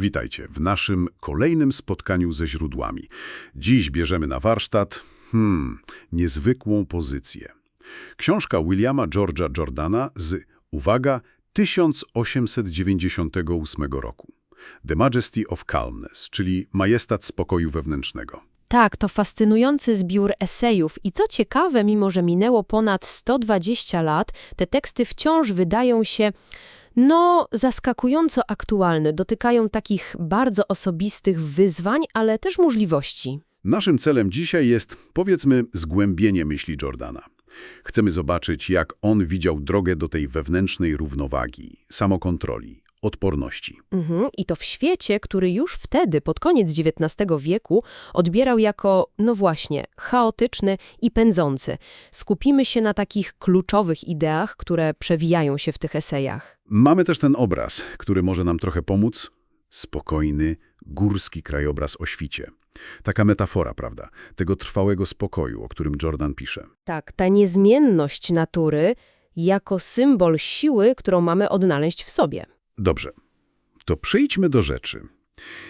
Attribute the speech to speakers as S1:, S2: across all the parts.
S1: Witajcie w naszym kolejnym spotkaniu ze źródłami. Dziś bierzemy na warsztat, hmm, niezwykłą pozycję. Książka Williama George'a Jordana z, uwaga, 1898 roku. The Majesty of Calmness, czyli Majestat Spokoju Wewnętrznego.
S2: Tak, to fascynujący zbiór esejów i co ciekawe, mimo że minęło ponad 120 lat, te teksty wciąż wydają się, no, zaskakująco aktualne, dotykają takich bardzo osobistych wyzwań, ale też możliwości.
S1: Naszym celem dzisiaj jest, powiedzmy, zgłębienie myśli Jordana. Chcemy zobaczyć, jak on widział drogę do tej wewnętrznej równowagi, samokontroli, odporności.
S2: Mhm, I to w świecie, który już wtedy, pod koniec XIX wieku, odbierał jako, no właśnie, chaotyczny i pędzący. Skupimy się na takich kluczowych ideach, które przewijają się w tych esejach.
S1: Mamy też ten obraz, który może nam trochę pomóc. Spokojny, górski krajobraz o świcie. Taka metafora, prawda, tego trwałego spokoju, o którym Jordan pisze.
S2: Tak, ta niezmienność natury jako symbol siły, którą mamy odnaleźć w sobie.
S1: Dobrze, to przejdźmy do rzeczy.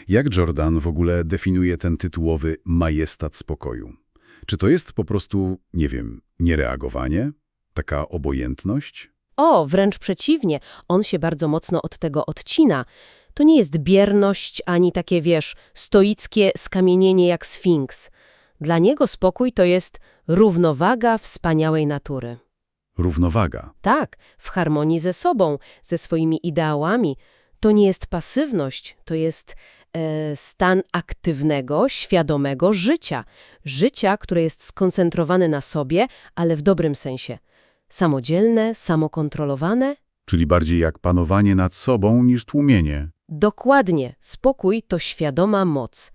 S1: Jak Jordan w ogóle definiuje ten tytułowy majestat spokoju? Czy to jest po prostu, nie wiem, niereagowanie? Taka obojętność?
S2: O, wręcz przeciwnie, on się bardzo mocno od tego odcina. To nie jest bierność, ani takie, wiesz, stoickie skamienienie jak sfinks. Dla niego spokój to jest równowaga wspaniałej natury.
S1: Równowaga.
S2: Tak, w harmonii ze sobą, ze swoimi ideałami. To nie jest pasywność, to jest e, stan aktywnego, świadomego życia. Życia, które jest skoncentrowane na sobie, ale w dobrym sensie. Samodzielne, samokontrolowane.
S1: Czyli bardziej jak panowanie nad sobą niż tłumienie.
S2: Dokładnie, spokój to świadoma moc.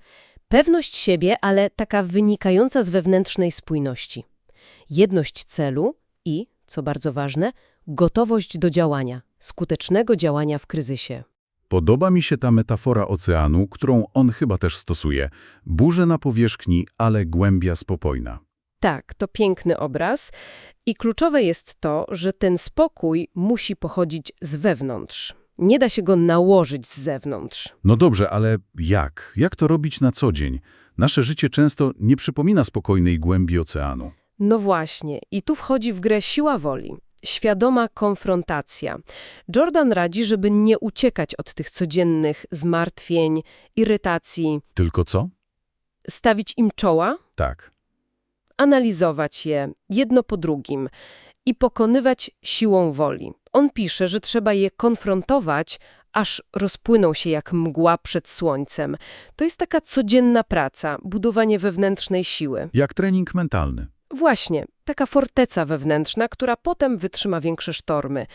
S2: Pewność siebie, ale taka wynikająca z wewnętrznej spójności. Jedność celu i, co bardzo ważne, gotowość do działania, skutecznego działania w kryzysie.
S1: Podoba mi się ta metafora oceanu, którą on chyba też stosuje. Burze na powierzchni, ale głębia spokojna.
S2: Tak, to piękny obraz i kluczowe jest to, że ten spokój musi pochodzić z wewnątrz. Nie da się go nałożyć z zewnątrz.
S1: No dobrze, ale jak? Jak to robić na co dzień? Nasze życie często nie przypomina spokojnej głębi oceanu.
S2: No właśnie, i tu wchodzi w grę siła woli, świadoma konfrontacja. Jordan radzi, żeby nie uciekać od tych codziennych zmartwień, irytacji,
S1: Tylko co?
S2: stawić im czoła,
S1: Tak.
S2: analizować je jedno po drugim i pokonywać siłą woli. On pisze, że trzeba je konfrontować, aż rozpłyną się jak mgła przed słońcem. To jest taka codzienna praca, budowanie wewnętrznej siły.
S1: Jak trening mentalny.
S2: Właśnie, taka forteca wewnętrzna, która potem wytrzyma większe sztormy.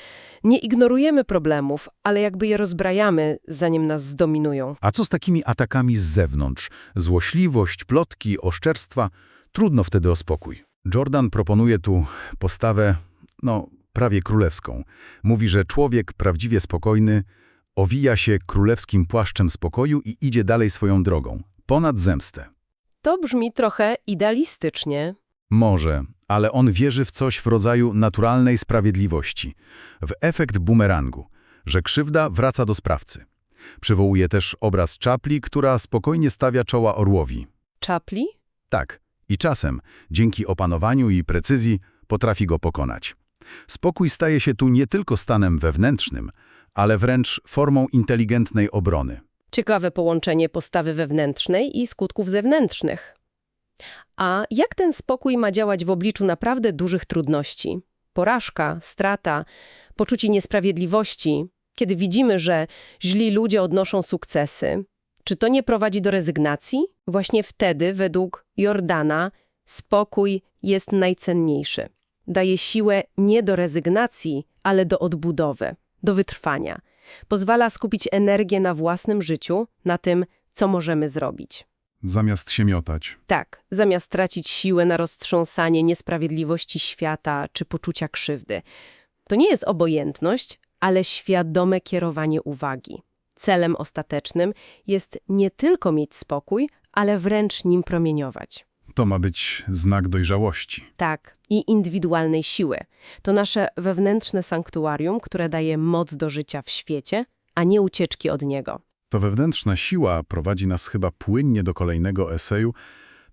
S2: Nie ignorujemy problemów, ale jakby je rozbrajamy, zanim nas zdominują.
S1: A co z takimi atakami z zewnątrz? Złośliwość, plotki, oszczerstwa? Trudno wtedy o spokój. Jordan proponuje tu postawę, no, prawie królewską. Mówi, że człowiek prawdziwie spokojny owija się królewskim płaszczem spokoju i idzie dalej swoją drogą, ponad zemstę.
S2: To brzmi trochę idealistycznie.
S1: Może, ale on wierzy w coś w rodzaju naturalnej sprawiedliwości, w efekt bumerangu, że krzywda wraca do sprawcy. Przywołuje też obraz czapli, która spokojnie stawia czoła orłowi.
S2: Czapli?
S1: Tak, i czasem, dzięki opanowaniu i precyzji, potrafi go pokonać. Spokój staje się tu nie tylko stanem wewnętrznym, ale wręcz formą inteligentnej obrony.
S2: Ciekawe połączenie postawy wewnętrznej i skutków zewnętrznych. A jak ten spokój ma działać w obliczu naprawdę dużych trudności? Porażka, strata, poczucie niesprawiedliwości, kiedy widzimy, że źli ludzie odnoszą sukcesy. Czy to nie prowadzi do rezygnacji? Właśnie wtedy, według Jordana, spokój jest najcenniejszy. Daje siłę nie do rezygnacji, ale do odbudowy, do wytrwania. Pozwala skupić energię na własnym życiu, na tym, co możemy zrobić.
S1: Zamiast się miotać.
S2: Tak, zamiast tracić siłę na roztrząsanie niesprawiedliwości świata czy poczucia krzywdy. To nie jest obojętność, ale świadome kierowanie uwagi. Celem ostatecznym jest nie tylko mieć spokój, ale wręcz nim promieniować.
S1: To ma być znak dojrzałości.
S2: Tak, i indywidualnej siły. To nasze wewnętrzne sanktuarium, które daje moc do życia w świecie, a nie ucieczki od niego.
S1: To wewnętrzna siła prowadzi nas chyba płynnie do kolejnego eseju,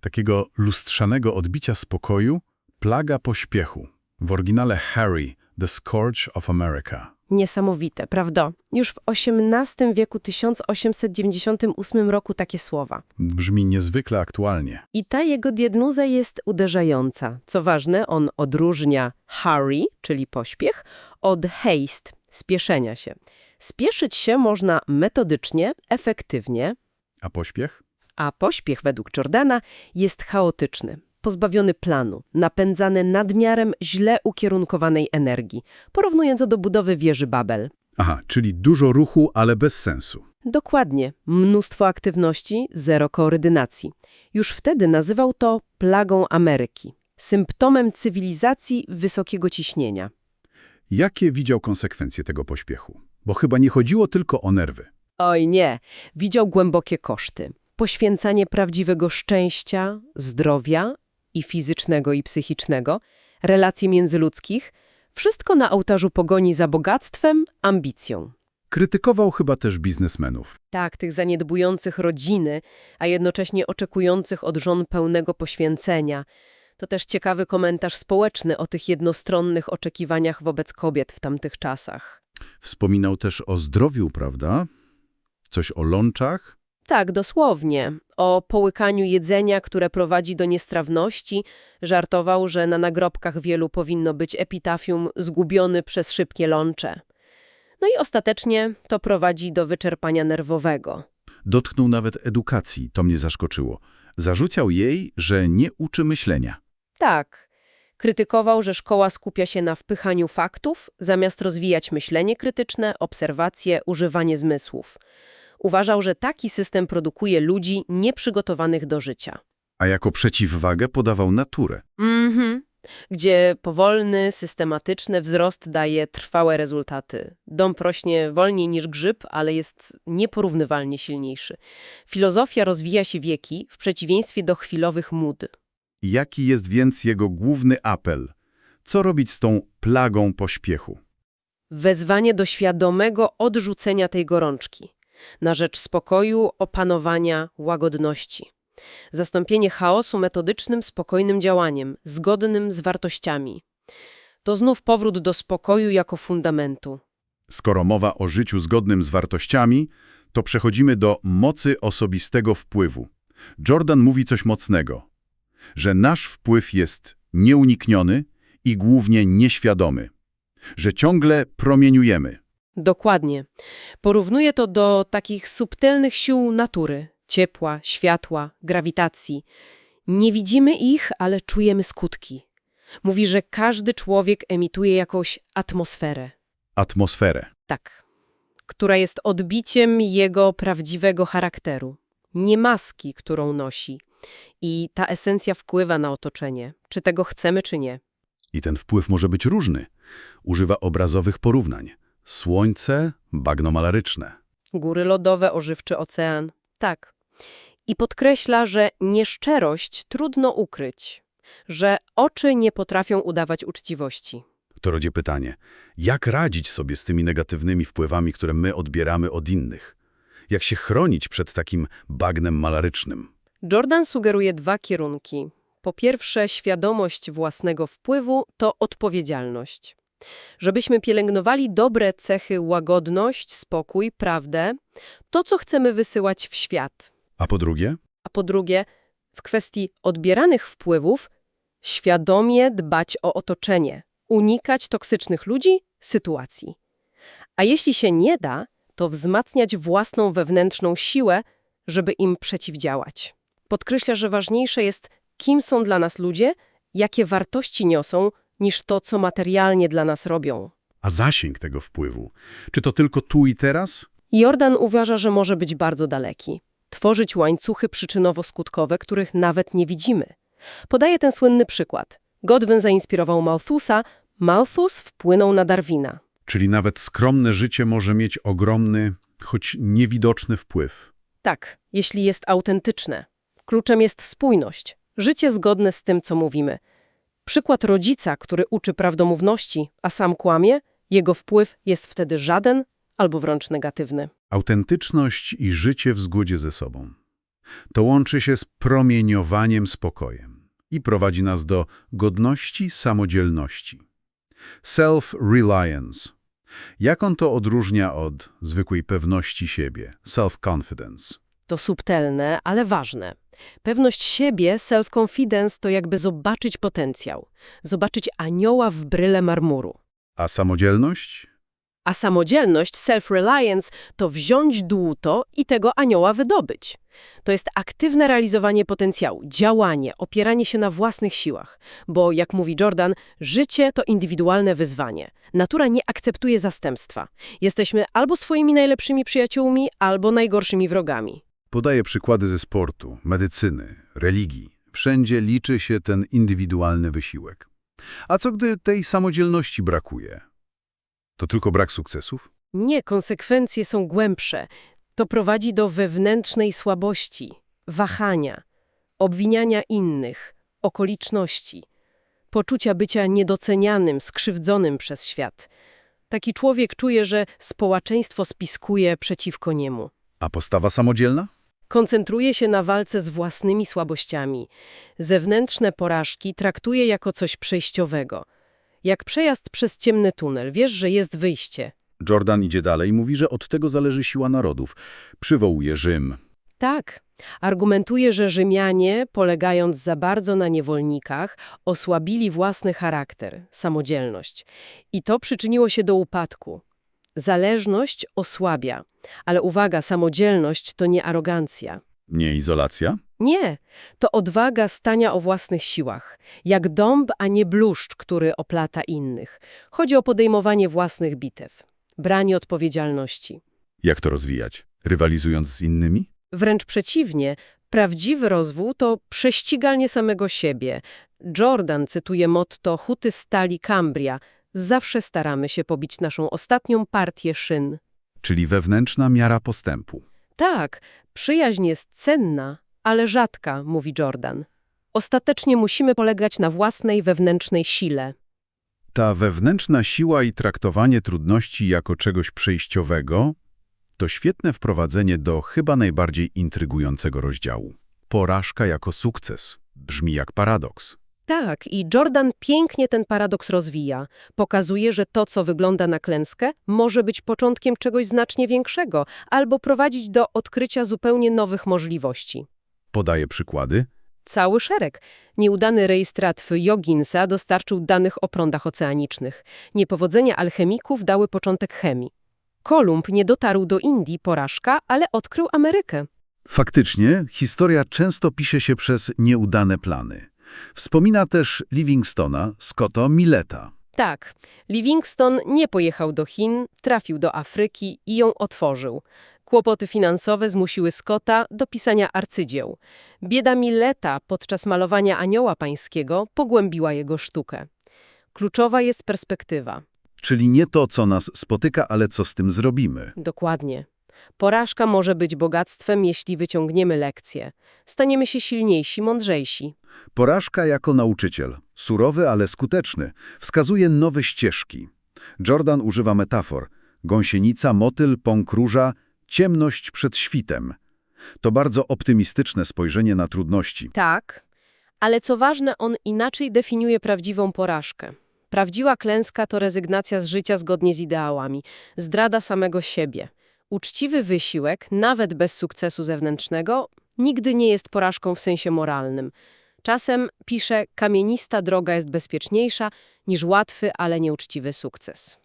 S1: takiego lustrzanego odbicia spokoju, plaga pośpiechu. W oryginale Harry, The Scourge of America.
S2: Niesamowite, prawda? Już w XVIII wieku 1898 roku takie słowa.
S1: Brzmi niezwykle aktualnie.
S2: I ta jego diagnoza jest uderzająca. Co ważne, on odróżnia hurry, czyli pośpiech, od haste, spieszenia się. Spieszyć się można metodycznie, efektywnie,
S1: A pośpiech?
S2: a pośpiech według Jordana jest chaotyczny, pozbawiony planu, napędzany nadmiarem źle ukierunkowanej energii, porównując to do budowy wieży Babel.
S1: Aha, czyli dużo ruchu, ale bez sensu.
S2: Dokładnie, mnóstwo aktywności, zero koordynacji. Już wtedy nazywał to plagą Ameryki, symptomem cywilizacji wysokiego ciśnienia.
S1: Jakie widział konsekwencje tego pośpiechu? Bo chyba nie chodziło tylko o nerwy.
S2: Oj nie, widział głębokie koszty. Poświęcanie prawdziwego szczęścia, zdrowia i fizycznego i psychicznego, relacji międzyludzkich, wszystko na ołtarzu pogoni za bogactwem, ambicją.
S1: Krytykował chyba też biznesmenów.
S2: Tak, tych zaniedbujących rodziny, a jednocześnie oczekujących od żon pełnego poświęcenia. To też ciekawy komentarz społeczny o tych jednostronnych oczekiwaniach wobec kobiet w tamtych czasach.
S1: Wspominał też o zdrowiu, prawda? Coś o lączach?
S2: Tak, dosłownie. O połykaniu jedzenia, które prowadzi do niestrawności, żartował, że na nagrobkach wielu powinno być epitafium zgubiony przez szybkie lącze. No i ostatecznie to prowadzi do wyczerpania nerwowego.
S1: Dotknął nawet edukacji, to mnie zaskoczyło. Zarzucał jej, że nie uczy myślenia.
S2: Tak. Krytykował, że szkoła skupia się na wpychaniu faktów, zamiast rozwijać myślenie krytyczne, obserwacje, używanie zmysłów. Uważał, że taki system produkuje ludzi nieprzygotowanych do życia.
S1: A jako przeciwwagę podawał naturę.
S2: Mhm. Gdzie powolny, systematyczny wzrost daje trwałe rezultaty. Dom rośnie wolniej niż grzyb, ale jest nieporównywalnie silniejszy. Filozofia rozwija się wieki w przeciwieństwie do chwilowych mód.
S1: Jaki jest więc jego główny apel? Co robić z tą plagą pośpiechu?
S2: Wezwanie do świadomego odrzucenia tej gorączki, na rzecz spokoju, opanowania, łagodności. Zastąpienie chaosu metodycznym, spokojnym działaniem, zgodnym z wartościami. To znów powrót do spokoju jako fundamentu.
S1: Skoro mowa o życiu zgodnym z wartościami, to przechodzimy do mocy osobistego wpływu. Jordan mówi coś mocnego, że nasz wpływ jest nieunikniony i głównie nieświadomy, że ciągle promieniujemy.
S2: Dokładnie. Porównuje to do takich subtelnych sił natury ciepła, światła, grawitacji. Nie widzimy ich, ale czujemy skutki. Mówi, że każdy człowiek emituje jakąś atmosferę.
S1: Atmosferę.
S2: Tak. Która jest odbiciem jego prawdziwego charakteru. Nie maski, którą nosi. I ta esencja wpływa na otoczenie, czy tego chcemy, czy nie.
S1: I ten wpływ może być różny. Używa obrazowych porównań. Słońce, bagno malaryczne.
S2: Góry lodowe, ożywczy ocean. Tak. I podkreśla, że nieszczerość trudno ukryć, że oczy nie potrafią udawać uczciwości.
S1: To rodzi pytanie, jak radzić sobie z tymi negatywnymi wpływami, które my odbieramy od innych? Jak się chronić przed takim bagnem malarycznym?
S2: Jordan sugeruje dwa kierunki. Po pierwsze, świadomość własnego wpływu to odpowiedzialność. Żebyśmy pielęgnowali dobre cechy, łagodność, spokój, prawdę, to co chcemy wysyłać w świat.
S1: A po drugie?
S2: A po drugie, w kwestii odbieranych wpływów, świadomie dbać o otoczenie, unikać toksycznych ludzi, sytuacji. A jeśli się nie da, to wzmacniać własną wewnętrzną siłę, żeby im przeciwdziałać. Podkreśla, że ważniejsze jest, kim są dla nas ludzie, jakie wartości niosą, niż to, co materialnie dla nas robią.
S1: A zasięg tego wpływu? Czy to tylko tu i teraz?
S2: Jordan uważa, że może być bardzo daleki. Tworzyć łańcuchy przyczynowo-skutkowe, których nawet nie widzimy. Podaje ten słynny przykład. Godwin zainspirował Malthusa, Malthus wpłynął na Darwina.
S1: Czyli nawet skromne życie może mieć ogromny, choć niewidoczny wpływ.
S2: Tak, jeśli jest autentyczne. Kluczem jest spójność, życie zgodne z tym, co mówimy. Przykład rodzica, który uczy prawdomówności, a sam kłamie, jego wpływ jest wtedy żaden albo wręcz negatywny.
S1: Autentyczność i życie w zgodzie ze sobą. To łączy się z promieniowaniem spokojem i prowadzi nas do godności, samodzielności. Self-reliance. Jak on to odróżnia od zwykłej pewności siebie, self-confidence?
S2: To subtelne, ale ważne. Pewność siebie, self-confidence to jakby zobaczyć potencjał. Zobaczyć anioła w bryle marmuru.
S1: A samodzielność?
S2: A samodzielność, self-reliance, to wziąć dłuto i tego anioła wydobyć. To jest aktywne realizowanie potencjału, działanie, opieranie się na własnych siłach. Bo, jak mówi Jordan, życie to indywidualne wyzwanie. Natura nie akceptuje zastępstwa. Jesteśmy albo swoimi najlepszymi przyjaciółmi, albo najgorszymi wrogami.
S1: Podaje przykłady ze sportu, medycyny, religii. Wszędzie liczy się ten indywidualny wysiłek. A co gdy tej samodzielności brakuje? To tylko brak sukcesów?
S2: Nie, konsekwencje są głębsze. To prowadzi do wewnętrznej słabości, wahania, obwiniania innych, okoliczności, poczucia bycia niedocenianym, skrzywdzonym przez świat. Taki człowiek czuje, że społeczeństwo spiskuje przeciwko niemu.
S1: A postawa samodzielna?
S2: Koncentruje się na walce z własnymi słabościami. Zewnętrzne porażki traktuje jako coś przejściowego. Jak przejazd przez ciemny tunel, wiesz, że jest wyjście.
S1: Jordan idzie dalej i mówi, że od tego zależy siła narodów. Przywołuje Rzym.
S2: Tak. Argumentuje, że Rzymianie, polegając za bardzo na niewolnikach, osłabili własny charakter, samodzielność. I to przyczyniło się do upadku. Zależność osłabia, ale uwaga, samodzielność to nie arogancja.
S1: Nie izolacja?
S2: Nie, to odwaga stania o własnych siłach. Jak dąb, a nie bluszcz, który oplata innych. Chodzi o podejmowanie własnych bitew, branie odpowiedzialności.
S1: Jak to rozwijać? Rywalizując z innymi?
S2: Wręcz przeciwnie, prawdziwy rozwój to prześcigalnie samego siebie. Jordan cytuje motto Huty Stali Cambria. Zawsze staramy się pobić naszą ostatnią partię szyn.
S1: Czyli wewnętrzna miara postępu.
S2: Tak, przyjaźń jest cenna, ale rzadka, mówi Jordan. Ostatecznie musimy polegać na własnej wewnętrznej sile.
S1: Ta wewnętrzna siła i traktowanie trudności jako czegoś przejściowego to świetne wprowadzenie do chyba najbardziej intrygującego rozdziału. Porażka jako sukces. Brzmi jak paradoks.
S2: Tak, i Jordan pięknie ten paradoks rozwija. Pokazuje, że to, co wygląda na klęskę, może być początkiem czegoś znacznie większego albo prowadzić do odkrycia zupełnie nowych możliwości.
S1: Podaje przykłady.
S2: Cały szereg. Nieudany rejestrat Jogginsa dostarczył danych o prądach oceanicznych. Niepowodzenia alchemików dały początek chemii. Kolumb nie dotarł do Indii, porażka, ale odkrył Amerykę.
S1: Faktycznie, historia często pisze się przez nieudane plany. Wspomina też Livingstona, Scotta, Milleta.
S2: Tak, Livingston nie pojechał do Chin, trafił do Afryki i ją otworzył. Kłopoty finansowe zmusiły Scotta do pisania arcydzieł. Bieda Milleta podczas malowania Anioła Pańskiego pogłębiła jego sztukę. Kluczowa jest perspektywa.
S1: Czyli nie to, co nas spotyka, ale co z tym zrobimy.
S2: Dokładnie. Porażka może być bogactwem, jeśli wyciągniemy lekcje. Staniemy się silniejsi, mądrzejsi.
S1: Porażka jako nauczyciel, surowy, ale skuteczny, wskazuje nowe ścieżki. Jordan używa metafor. Gąsienica, motyl, pąk róża, ciemność przed świtem. To bardzo optymistyczne spojrzenie na trudności.
S2: Tak, ale co ważne, on inaczej definiuje prawdziwą porażkę. Prawdziwa klęska to rezygnacja z życia zgodnie z ideałami, zdrada samego siebie. Uczciwy wysiłek, nawet bez sukcesu zewnętrznego, nigdy nie jest porażką w sensie moralnym. Czasem, pisze, kamienista droga jest bezpieczniejsza niż łatwy, ale nieuczciwy sukces.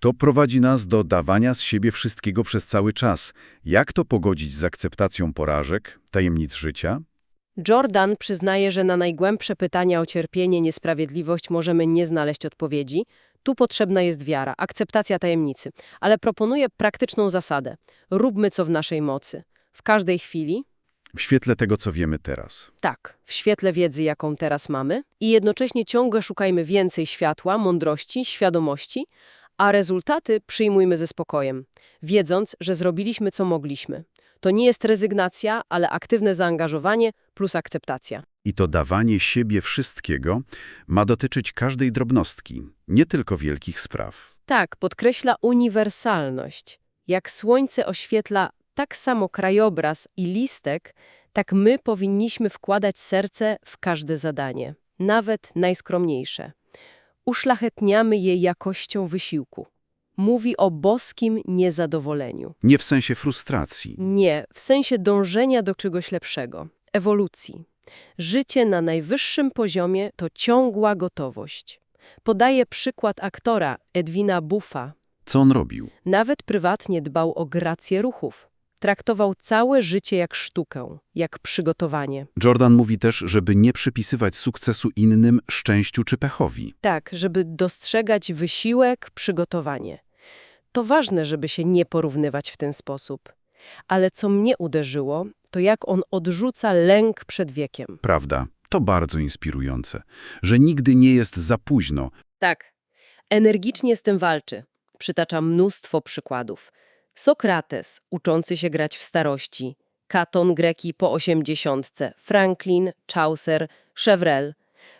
S1: To prowadzi nas do dawania z siebie wszystkiego przez cały czas. Jak to pogodzić z akceptacją porażek, tajemnic życia?
S2: Jordan przyznaje, że na najgłębsze pytania o cierpienie, niesprawiedliwość możemy nie znaleźć odpowiedzi. Tu potrzebna jest wiara, akceptacja tajemnicy, ale proponuje praktyczną zasadę. Róbmy co w naszej mocy. W każdej chwili,
S1: W świetle tego, co wiemy teraz.
S2: tak, w świetle wiedzy, jaką teraz mamy, i jednocześnie ciągle szukajmy więcej światła, mądrości, świadomości, a rezultaty przyjmujmy ze spokojem, wiedząc, że zrobiliśmy co mogliśmy. To nie jest rezygnacja, ale aktywne zaangażowanie plus akceptacja.
S1: I to dawanie siebie wszystkiego ma dotyczyć każdej drobnostki, nie tylko wielkich spraw.
S2: Tak, podkreśla uniwersalność. Jak słońce oświetla tak samo krajobraz i listek, tak my powinniśmy wkładać serce w każde zadanie, nawet najskromniejsze. Uszlachetniamy je jakością wysiłku. Mówi o boskim niezadowoleniu.
S1: Nie w sensie frustracji.
S2: Nie, w sensie dążenia do czegoś lepszego, ewolucji. Życie na najwyższym poziomie to ciągła gotowość. Podaje przykład aktora Edwina Buffa.
S1: Co on robił?
S2: Nawet prywatnie dbał o grację ruchów. Traktował całe życie jak sztukę, jak przygotowanie.
S1: Jordan mówi też, żeby nie przypisywać sukcesu innym szczęściu czy pechowi.
S2: Tak, żeby dostrzegać wysiłek, przygotowanie. To ważne, żeby się nie porównywać w ten sposób. Ale co mnie uderzyło, to jak on odrzuca lęk przed wiekiem.
S1: Prawda, to bardzo inspirujące, że nigdy nie jest za późno.
S2: Tak. Energicznie z tym walczy. Przytacza mnóstwo przykładów. Sokrates, uczący się grać w starości, Katon Greki po osiemdziesiątce, Franklin, Chaucer, Chevreul.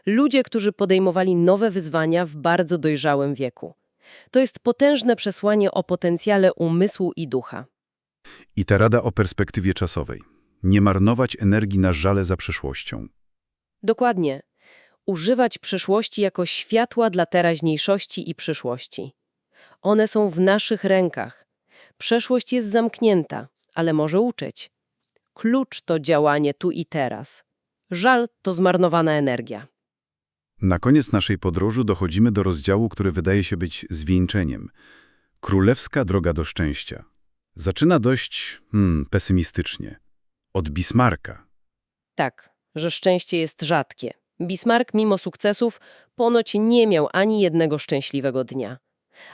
S2: Ludzie, którzy podejmowali nowe wyzwania w bardzo dojrzałym wieku. To jest potężne przesłanie o potencjale umysłu i ducha.
S1: I ta rada o perspektywie czasowej. Nie marnować energii na żale za przyszłością.
S2: Dokładnie. Używać przyszłości jako światła dla teraźniejszości i przyszłości. One są w naszych rękach. Przeszłość jest zamknięta, ale może uczyć. Klucz to działanie tu i teraz. Żal to zmarnowana energia.
S1: Na koniec naszej podróży dochodzimy do rozdziału, który wydaje się być zwieńczeniem. Królewska droga do szczęścia. Zaczyna dość hmm, pesymistycznie. Od Bismarcka.
S2: Tak, że szczęście jest rzadkie. Bismarck, mimo sukcesów, ponoć nie miał ani jednego szczęśliwego dnia.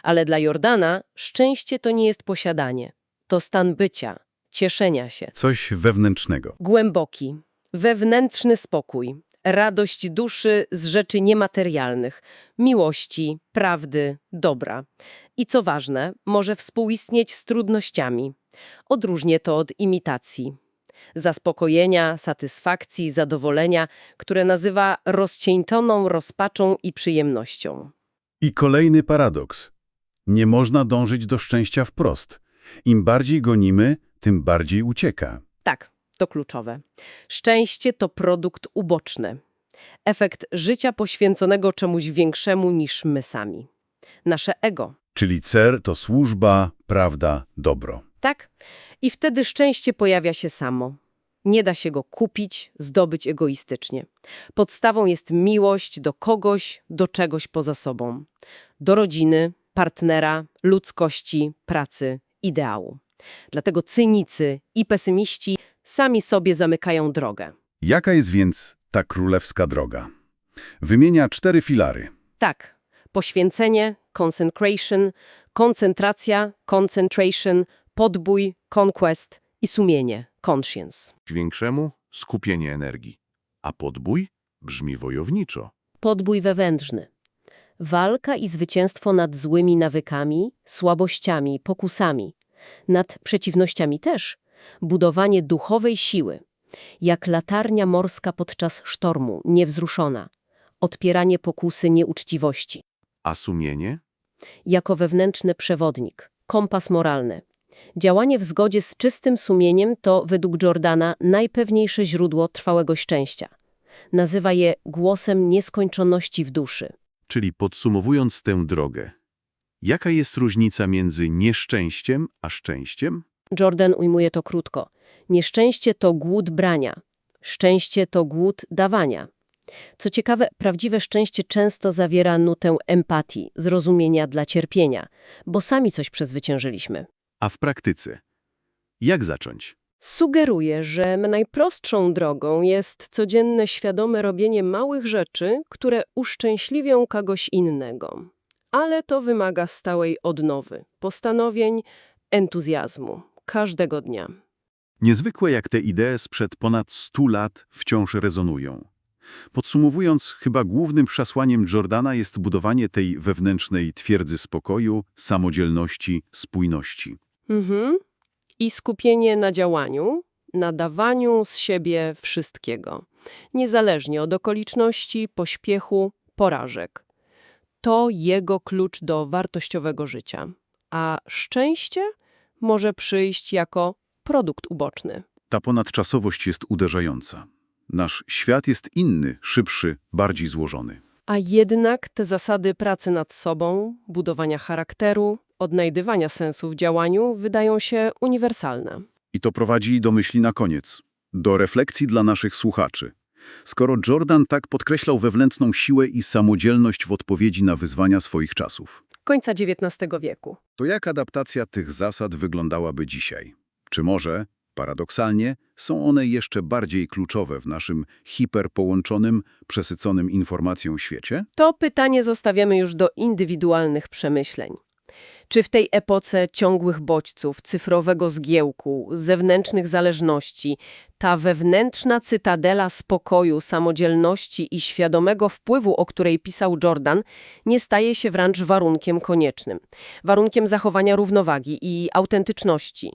S2: Ale dla Jordana szczęście to nie jest posiadanie. To stan bycia, cieszenia się.
S1: Coś wewnętrznego.
S2: Głęboki, wewnętrzny spokój, radość duszy z rzeczy niematerialnych, miłości, prawdy, dobra. I co ważne, może współistnieć z trudnościami. Odróżnię to od imitacji. Zaspokojenia, satysfakcji, zadowolenia, które nazywa rozcieńczoną rozpaczą i przyjemnością.
S1: I kolejny paradoks. Nie można dążyć do szczęścia wprost. Im bardziej gonimy, tym bardziej ucieka.
S2: Tak, to kluczowe. Szczęście to produkt uboczny. Efekt życia poświęconego czemuś większemu niż my sami. Nasze ego.
S1: Czyli cel to służba, prawda, dobro.
S2: Tak? I wtedy szczęście pojawia się samo. Nie da się go kupić, zdobyć egoistycznie. Podstawą jest miłość do kogoś, do czegoś poza sobą. Do rodziny, partnera, ludzkości, pracy, ideału. Dlatego cynicy i pesymiści sami sobie zamykają drogę.
S1: Jaka jest więc ta królewska droga? Wymienia cztery filary.
S2: Tak, poświęcenie, consecration, koncentracja, concentration, podbój, conquest i sumienie, conscience.
S3: Większemu skupienie energii, a podbój brzmi wojowniczo.
S2: Podbój wewnętrzny. Walka i zwycięstwo nad złymi nawykami, słabościami, pokusami. Nad przeciwnościami też. Budowanie duchowej siły. Jak latarnia morska podczas sztormu, niewzruszona. Odpieranie pokusy nieuczciwości.
S3: A sumienie?
S2: Jako wewnętrzny przewodnik. Kompas moralny. Działanie w zgodzie z czystym sumieniem to, według Jordana, najpewniejsze źródło trwałego szczęścia. Nazywa je głosem nieskończoności w duszy.
S3: Czyli podsumowując tę drogę, jaka jest różnica między nieszczęściem a szczęściem?
S2: Jordan ujmuje to krótko. Nieszczęście to głód brania. Szczęście to głód dawania. Co ciekawe, prawdziwe szczęście często zawiera nutę empatii, zrozumienia dla cierpienia, bo sami coś przezwyciężyliśmy.
S3: A w praktyce? Jak zacząć?
S2: Sugeruje, że najprostszą drogą jest codzienne świadome robienie małych rzeczy, które uszczęśliwią kogoś innego. Ale to wymaga stałej odnowy, postanowień, entuzjazmu, każdego dnia.
S3: Niezwykłe jak te idee sprzed ponad 100 lat wciąż rezonują. Podsumowując, chyba głównym przesłaniem Jordana jest budowanie tej wewnętrznej twierdzy spokoju, samodzielności, spójności.
S2: Mhm. I skupienie na działaniu, na dawaniu z siebie wszystkiego, niezależnie od okoliczności, pośpiechu, porażek. To jego klucz do wartościowego życia. A szczęście może przyjść jako produkt uboczny.
S1: Ta ponadczasowość jest uderzająca. Nasz świat jest inny, szybszy, bardziej złożony.
S2: A jednak te zasady pracy nad sobą, budowania charakteru, odnajdywania sensu w działaniu wydają się uniwersalne.
S1: I to prowadzi do myśli na koniec, do refleksji dla naszych słuchaczy. Skoro Jordan tak podkreślał wewnętrzną siłę i samodzielność w odpowiedzi na wyzwania swoich czasów,
S2: Końca XIX wieku.
S1: to jak adaptacja tych zasad wyglądałaby dzisiaj? Czy może, paradoksalnie, są one jeszcze bardziej kluczowe w naszym hiperpołączonym, przesyconym informacją świecie?
S2: To pytanie zostawiamy już do indywidualnych przemyśleń. Czy w tej epoce ciągłych bodźców, cyfrowego zgiełku, zewnętrznych zależności, ta wewnętrzna cytadela spokoju, samodzielności i świadomego wpływu, o której pisał Jordan, nie staje się wręcz warunkiem koniecznym, warunkiem zachowania równowagi i autentyczności?